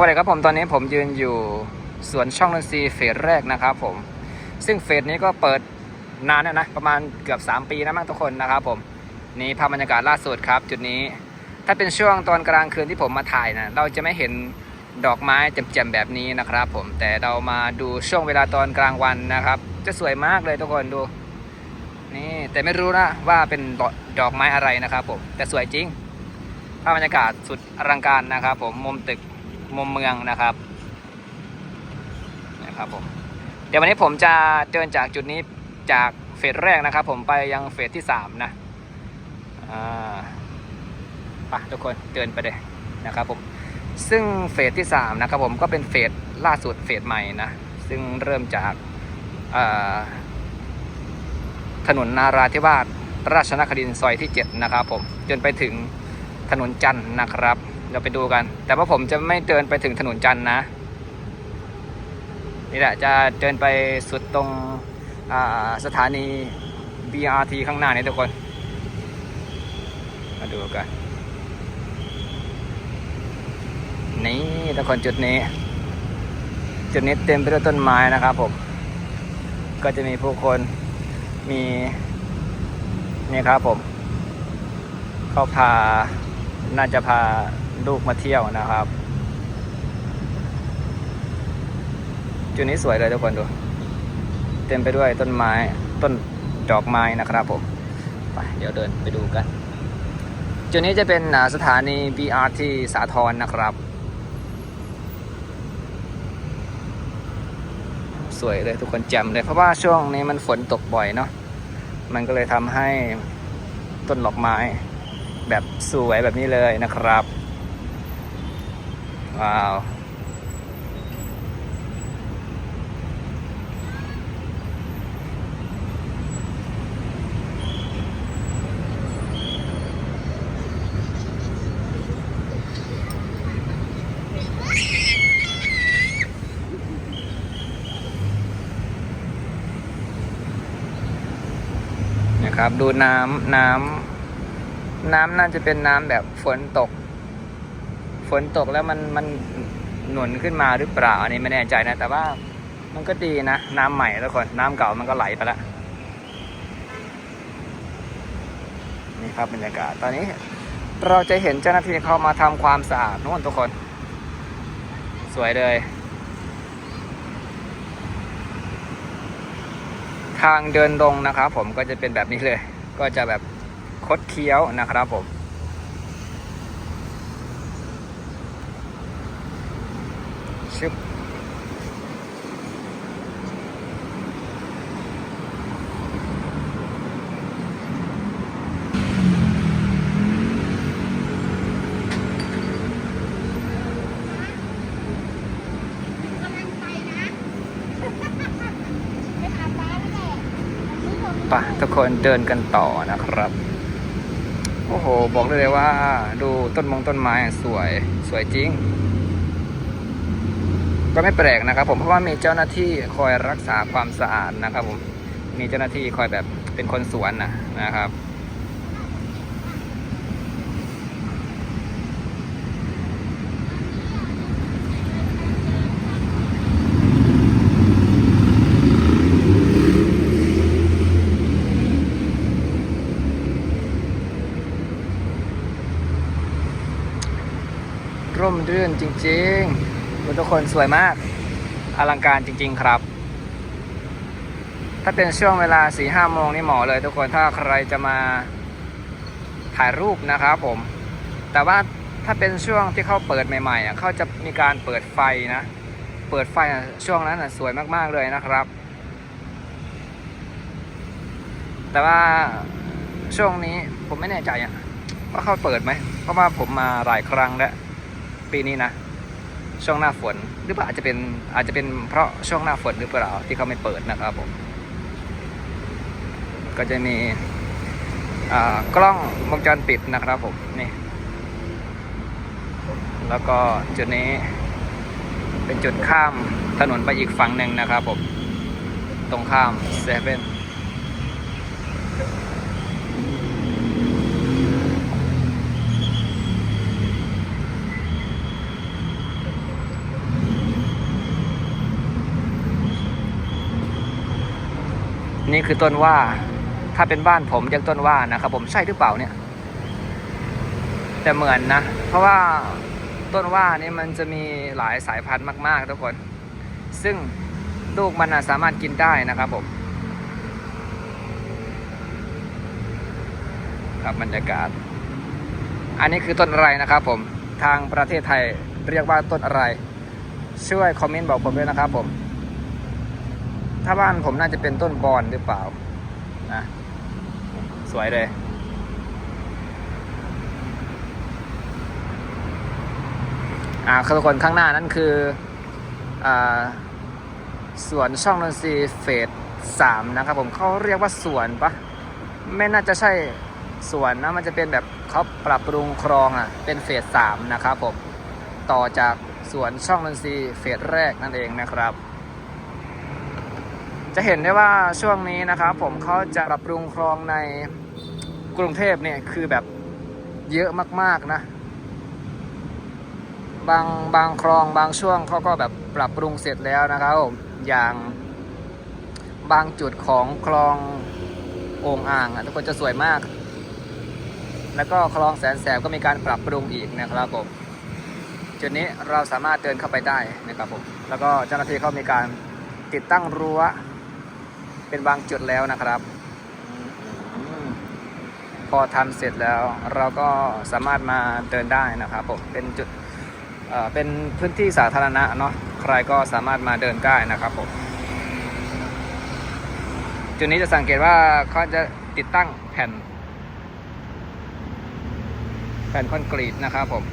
วัสดีครับผมตอนนี้ผมยืนอยู่สวนช่องดนตรีเฟสแรกนะครับผมซึ่งเฟสนี้ก็เปิดนานแล้วนะประมาณเกือบ 3 ปีนะมั้งทุกคนนะครับผมนี่ภาพบรรยากาศล่าสุดครับ จุดนี้ถ้าเป็นช่วงตอนกลางคืนที่ผมมาถ่ายนะเราจะไม่เห็นดอกไม้แจ่มๆแบบนี้นะครับ ผมแต่เรามาดูช่วงเวลาตอนกลางวันนะครับ จะสวยมากเลยทุกคนดูนี่แต่ไม่รู้นะว่าเป็นดอกดอกไม้อะไรนะครับผมแต่สวยจริงภาพบรรยากาศสุดอลังการนะครับ ผมมุมตึก มุมเมืองนะครับนะครับผมเดี๋ยววันนี้ผมจะเดินจากจุดนี้จากเฟสแรกนะครับ ผมไปยังเฟสที่สามนะอ่าไปทุกคนเดินไปเลยนะครับผมซึ่งเฟสที่สามนะครับผมก็เป็นเฟสล่าสุดเฟสใหม่นะซึ่งเริ่มจากถนนนาราธิวาสราชนครินทร์ซอยที่ 7 นะครับผม จนไปถึงถนนจันทร์นะครับ เราไปดูกัน แต่ว่าผมจะไม่เดินไปถึงถนนจันทร์นะ นี่แหละจะเดินไปสุดตรงสถานี BRT ข้างหน้านี่ทุกคน มาดูกัน นี่ทุกคนจุดนี้ จุดนี้เต็มไปด้วยต้นไม้นะครับผม ก็จะมีผู้คนมีนี่ครับผม เขาพา น่าจะพา ลูกมาเที่ยวนะครับ จุดนี้สวยเลยทุกคนดู เต็มไปด้วยต้นไม้ต้นดอกไม้นะครับผมไปเดี๋ยวเดินไปดูกัน จุดนี้จะเป็นสถานี BRT สาทรนะครับ สวยเลยทุกคนแจ่มเลย เพราะว่าช่วงนี้มันฝนตกบ่อยเนาะมันก็เลยทำให้ต้นดอกไม้แบบสวยแบบนี้เลยนะครับ ว้าว นะครับ ดูน้ำน้ำน้ำน่าจะเป็นน้ำแบบฝนตก ฝนตกแล้วมันมันหนุนขึ้นมาหรือเปล่าอันนี้ไม่แน่ใจนะ แต่ว่ามันก็ดีนะ น้ำใหม่ทุกคนน้ำเก่ามันก็ไหลไปแล้วนี่ครับบรรยากาศตอนนี้เราจะเห็นเจ้าหน้าที่เข้ามาทำความสะอาดนู่นทุกคน สวยเลย ทางเดินลงนะครับผมก็จะเป็นแบบนี้เลย ก็จะแบบคดเคี้ยวนะครับผม ชึบไปะทุกคนเดินกันต่อนะครับ โอ้โห บอกได้เลยว่า ดูต้นมงต้นไม้สวย สวยจริง ก็ไม่แปลกนะครับ ผมเพราะว่ามีเจ้าหน้าที่คอยรักษาความสะอาดนะครับ ผมมีเจ้าหน้าที่คอยแบบเป็นคนสวนนะนะครับร่มรื่นจริง ๆุณทุกคนสวยมาก อลังการจริง ๆ ครับ ถ้าเป็นช่วงเวลาสี่ห้าโมงนี่เหมาะเลยทุกคนถ้าใครจะมาถ่ายรูปนะครับผม แต่ว่าถ้าเป็นช่วงที่เขาเปิดใหม่ๆอะเขาจะมีการเปิดไฟนะ เปิดไฟช่วงนั้นสวยมากๆเลยนะครับ แต่ว่าช่วงนี้ผมไม่แน่ใจอะว่าเขาเปิดไหมเพราะว่าผมมาหลายครั้งแล้วปีนี้นะ ช่วงหน้าฝน หรือเปล่าอาจจะเป็นอาจจะเป็นเพราะช่วงหน้าฝนหรือเปล่าที่เขาไม่เปิดนะครับผม ก็จะมีกล้องวงจรปิดนะครับผมนี่แล้วก็จุดนี้เป็นจุดข้ามถนนไปอีกฝั่งหนึ่งนะครับผม ตรงข้ามเซเว่น นี่คือต้นว่า ถ้าเป็นบ้านผมเรียกต้นว่านะครับ ผมใช่หรือเปล่าเนี่ย แต่เหมือนนะ เพราะว่าต้นว่านี่มันจะมีหลายสายพันธุ์มากๆทุกคน ซึ่งลูกมันนะสามารถกินได้นะครับผมครับบรรยากาศ อันนี้คือต้นอะไรนะครับผมทางประเทศไทยเรียกว่าต้นอะไร ช่วยคอมเมนต์บอกผมด้วยนะครับผม ถ้าบ้านผมน่าจะเป็นต้นบอนหรือเปล่านะสวยเลย อ่าทุกคนข้างหน้านั่นคืออ่าสวนช่องนนทรีเฟสสามนะครับผมเขาเรียกว่าสวนปะไม่น่าจะใช่สวนนะมันจะเป็นแบบเขาปรับปรุงคลองอะเป็นเฟสสามนะครับผมต่อจากสวนช่องนนทรีเฟสแรกนั่นเองนะครับ จะเห็นได้ว่าช่วงนี้นะครับ ผมเขาจะปรับปรุงคลองในกรุงเทพเนี่ยคือแบบเยอะมากๆนะ บางบางคลองบางช่วงเขาก็แบบปรับปรุงเสร็จแล้วนะครับผมอย่างบางจุดของคลองโอ่งอ่างอะทุกคนจะสวยมาก แล้วก็คลองแสนแสบก็มีการปรับปรุงอีกนะครับผมจุดนี้เราสามารถเดินเข้าไปได้นะครับผมแล้วก็เจ้าหน้าที่เขามีการติดตั้งรั้ว เป็นบางจุดแล้วนะครับอืมพอทำเสร็จแล้วเราก็สามารถมาเดินได้นะครับผมเป็นจุดเอ่อเป็นพื้นที่สาธารณะเนาะใครก็สามารถมาเดินได้นะครับผมจุดนี้จะสังเกตว่าเขาจะติดตั้งแผ่น แผ่นคอนกรีตนะครับผม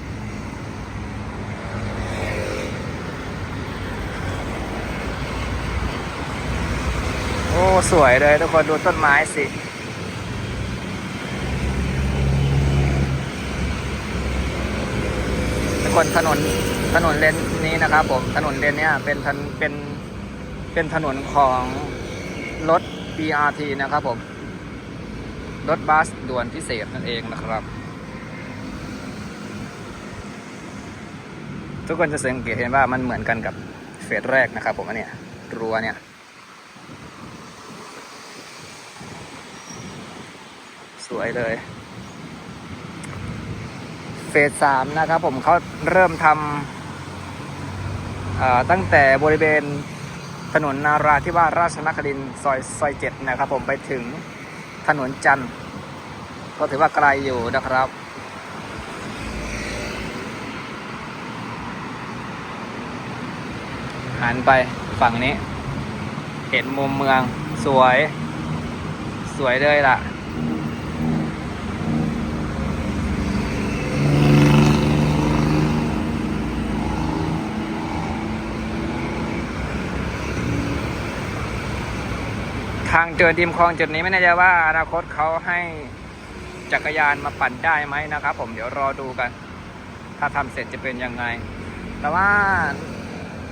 โอ้ สวยเลยทุกคนดูต้นไม้สิ ทุกคนถนนถนนเลนนี้นะครับผมถนนเลนเนี้ยเป็นถนนเป็นเป็นถนนของรถ BRT นะครับผม รถบัสด่วนพิเศษนั่นเองนะครับ ทุกคนจะสังเกตเห็นว่ามันเหมือนกันกับเฟสแรกนะครับผมอันเนี้ยรั้วเนี่ย สวยเลย เฟสสามนะครับผมเขาเริ่มทำตั้งแต่บริเวณถนนนาราธิวาสราชนครินซอยซอยเจ็ดนะครับผมไปถึงถนนจันทร์ก็ถือว่าไกลอยู่นะครับ หันไปฝั่งนี้ เห็นมุมเมืองสวย สวยเลยล่ะ ทางเดินริมคลองจุดนี้ไม่แน่ใจว่าอนาคตเขาให้จักรยานมาปั่นได้ไหมนะครับ ผมเดี๋ยวรอดูกัน ถ้าทำเสร็จจะเป็นยังไง แต่ว่า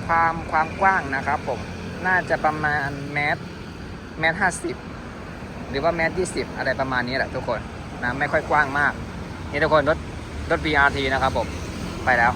ความความกว้างนะครับ ผมน่าจะประมาณเมตรเมตรห้าสิบหรือว่าเมตรยี่สิบอะไรประมาณนี้แหละทุกคนนะไม่ค่อยกว้างมาก นี่ทุกคนรถรถ BRT นะครับผม ไปแล้ว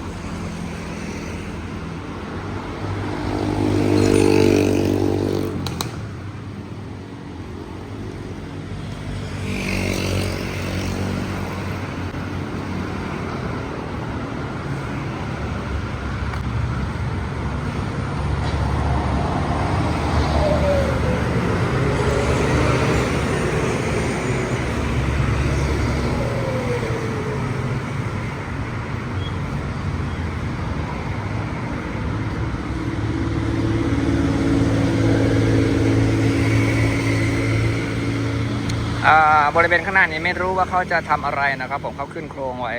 อ่า บริเวณข้างหน้านี้ไม่รู้ว่าเขาจะทำอะไรนะครับผมเขาขึ้นโครงไว้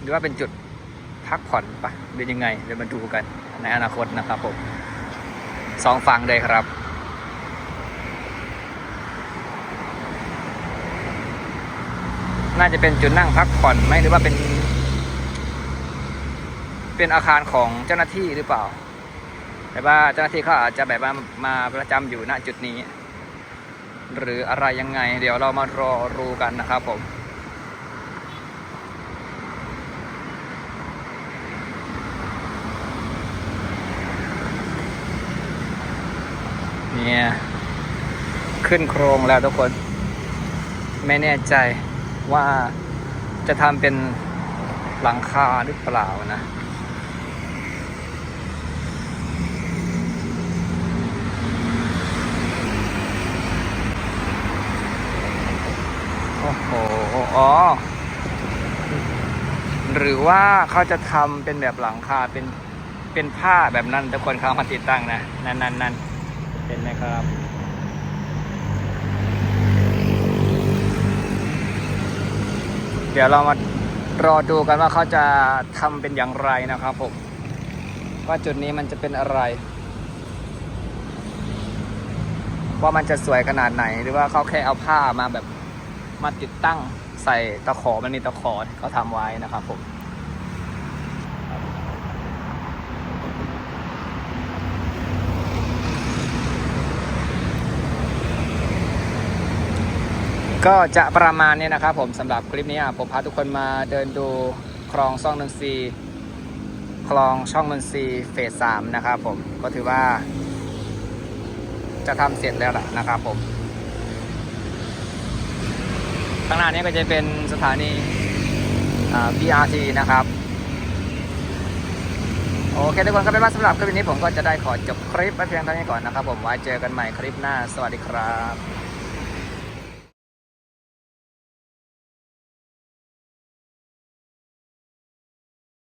หรือว่าเป็นจุดพักผ่อนปะหรือยังไงเดี๋ยวมาดูกันในอนาคตนะครับผมสองฝั่งเลยครับน่าจะเป็นจุดนั่งพักผ่อนไหมหรือว่าเป็น เป็นอาคารของเจ้าหน้าที่หรือเปล่า แต่ว่าเจ้าหน้าที่เขาอาจจะแบบว่ามาประจำอยู่ณจุดนี้ หรืออะไรยังไง เดี๋ยวเรามารอรู้กันนะครับผมเนี่ย ขึ้นโครงแล้วทุกคน ไม่แน่ใจว่าจะทำเป็นหลังคาหรือเปล่านะ อ้โหอ๋อ หรือว่าเขาจะทำเป็นแบบหลังคาเป็นเป็นผ้าแบบนั้นทุกคนเขามาติดตั้งนะนั่นนั่นนั่นเห็นไหมครับเดี๋ยวเรามารอดูกันว่าเขาจะทำเป็นอย่างไรนะครับผม ว่าจุดนี้มันจะเป็นอะไร ว่ามันจะสวยขนาดไหนหรือว่าเขาแค่เอาผ้ามาแบบ มาติดตั้งใส่ตะขอมันมีตะขอที่เขาทำไว้นะครับผมก็จะประมาณนี้นะครับผมสำหรับคลิปนี้ผมพาทุกคนมาเดินดูคลองช่องนนทรีคลองช่องนนทรีเฟสสามนะครับผมก็ถือว่า จะทำเสร็จแล้วล่ะนะครับผม ข้างหน้านี้ก็จะเป็นสถานี BRT นะครับ โอเคทุกคนก็เป็นว่าสำหรับคลิปนี้ผมก็จะได้ขอจบคลิปไว้เพียงเท่านี้ก่อนนะครับผมไว้เจอกันใหม่คลิปหน้า สวัสดีครับ